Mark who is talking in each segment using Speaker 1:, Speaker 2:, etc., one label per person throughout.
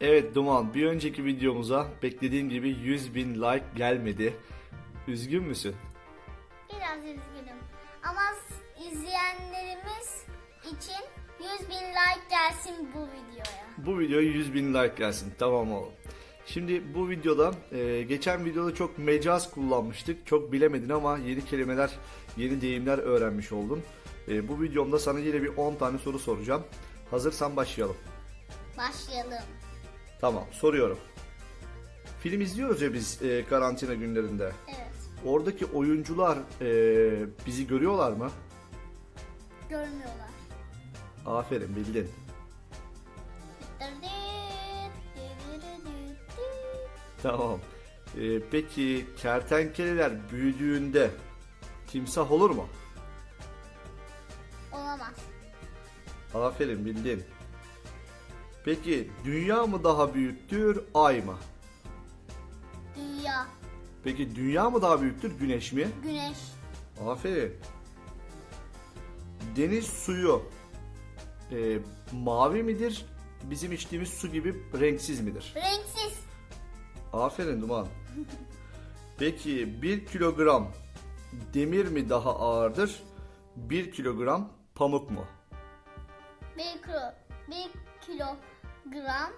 Speaker 1: Evet Duman bir önceki videomuza beklediğin gibi 100 bin like gelmedi. Üzgün müsün?
Speaker 2: Biraz üzgünüm. Ama izleyenlerimiz için 100 bin like gelsin bu videoya.
Speaker 1: Bu videoya 100 bin like gelsin tamam oğlum. Şimdi bu videoda e, geçen videoda çok mecaz kullanmıştık. Çok bilemedin ama yeni kelimeler, yeni deyimler öğrenmiş oldun. E, bu videomda sana yine bir 10 tane soru soracağım. Hazırsan başlayalım.
Speaker 2: Başlayalım.
Speaker 1: Tamam soruyorum. Film izliyoruz ya biz e, karantina günlerinde.
Speaker 2: Evet.
Speaker 1: Oradaki oyuncular e, bizi görüyorlar mı?
Speaker 2: Görmüyorlar.
Speaker 1: Aferin bildin. Tamam. E, peki kertenkeleler büyüdüğünde timsah olur mu?
Speaker 2: Olamaz.
Speaker 1: Aferin bildin. Peki dünya mı daha büyüktür, ay mı?
Speaker 2: Dünya,
Speaker 1: Peki dünya mı daha büyüktür, güneş mi?
Speaker 2: güneş,
Speaker 1: Aferin. Deniz suyu e, mavi midir? Bizim içtiğimiz su gibi renksiz midir?
Speaker 2: renksiz,
Speaker 1: Aferin Duman. Peki 1 kilogram demir mi daha ağırdır? 1 kilogram pamuk mu?
Speaker 2: 1 kilo, 1 kilogram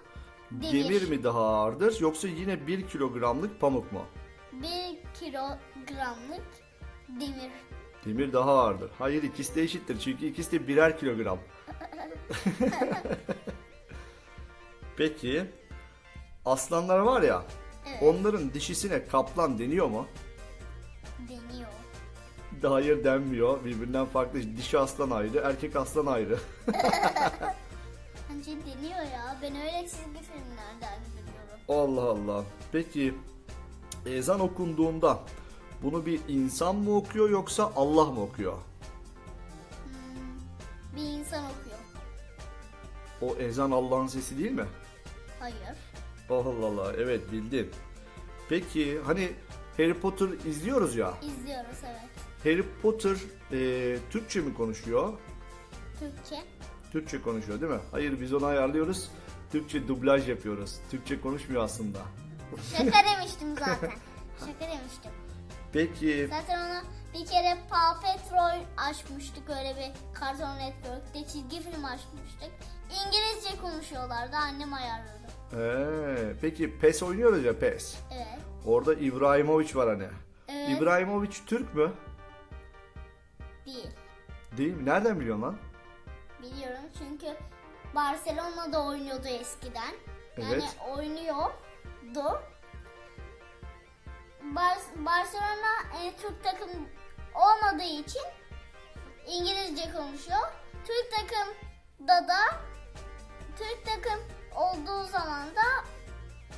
Speaker 2: demir,
Speaker 1: Demir mi daha ağırdır yoksa yine 1 kilogramlık pamuk mu?
Speaker 2: 1 kilogramlık demir.
Speaker 1: Demir daha ağırdır. Hayır ikisi de eşittir çünkü ikisi de birer kilogram. Peki aslanlar var ya
Speaker 2: Evet.
Speaker 1: onların dişisine kaplan deniyor mu?
Speaker 2: Deniyor.
Speaker 1: Hayır denmiyor. Birbirinden farklı. Dişi aslan ayrı, erkek aslan ayrı.
Speaker 2: Bence deniyor ya. Ben öyle çizgi filmlerden biliyorum.
Speaker 1: Allah Allah. Peki ezan okunduğunda bunu bir insan mı okuyor yoksa Allah mı okuyor?
Speaker 2: Bir insan okuyor.
Speaker 1: O ezan Allah'ın sesi değil mi?
Speaker 2: Hayır.
Speaker 1: Allah Allah. Evet bildin. Peki hani Harry Potter izliyoruz ya.
Speaker 2: İzliyoruz evet.
Speaker 1: Harry Potter e, Türkçe mi konuşuyor?
Speaker 2: Türkçe.
Speaker 1: Türkçe konuşuyor değil mi? Hayır biz onu ayarlıyoruz. Türkçe dublaj yapıyoruz. Türkçe konuşmuyor aslında.
Speaker 2: Şaka demiştim zaten. Şaka demiştim.
Speaker 1: Peki
Speaker 2: Zaten onu bir kere Paw Patrol açmıştık öyle bir Cartoon Network'te çizgi film açmıştık. İngilizce konuşuyorlardı annem ayarladı.
Speaker 1: ee, peki PES oynuyoruz ya PES.
Speaker 2: Evet.
Speaker 1: Orada İbrahimovic var hani.
Speaker 2: Evet.
Speaker 1: İbrahimovic Türk mü?
Speaker 2: Değil.
Speaker 1: Değil mi? Nereden biliyorsun lan?
Speaker 2: Biliyorum çünkü Barcelona'da oynuyordu eskiden. Yani
Speaker 1: Evet.
Speaker 2: oynuyordu. Bar- Barcelona e, Türk takım olmadığı için İngilizce konuşuyor. Türk takımda da Türk takım olduğu zaman da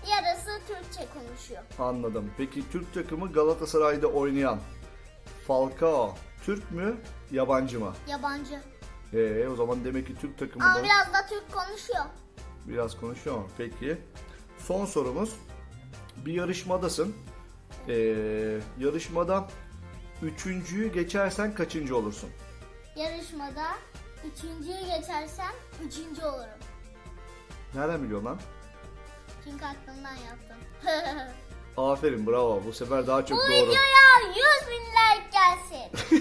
Speaker 2: yarısı Türkçe konuşuyor.
Speaker 1: Anladım. Peki Türk takımı Galatasaray'da oynayan Falcao Türk mü, yabancı mı?
Speaker 2: Yabancı.
Speaker 1: Ee, o zaman demek ki Türk takımı
Speaker 2: Ama biraz da Türk konuşuyor.
Speaker 1: biraz konuşuyor mu? Peki. Son sorumuz. Bir yarışmadasın. Ee, yarışmada üçüncüyü geçersen kaçıncı olursun?
Speaker 2: Yarışmada üçüncüyü geçersem üçüncü olurum.
Speaker 1: Nereden biliyorsun lan?
Speaker 2: Çünkü aklımdan yaptım.
Speaker 1: Aferin bravo. Bu sefer daha çok
Speaker 2: Bu
Speaker 1: doğru.
Speaker 2: videoya 100 bin like gelsin.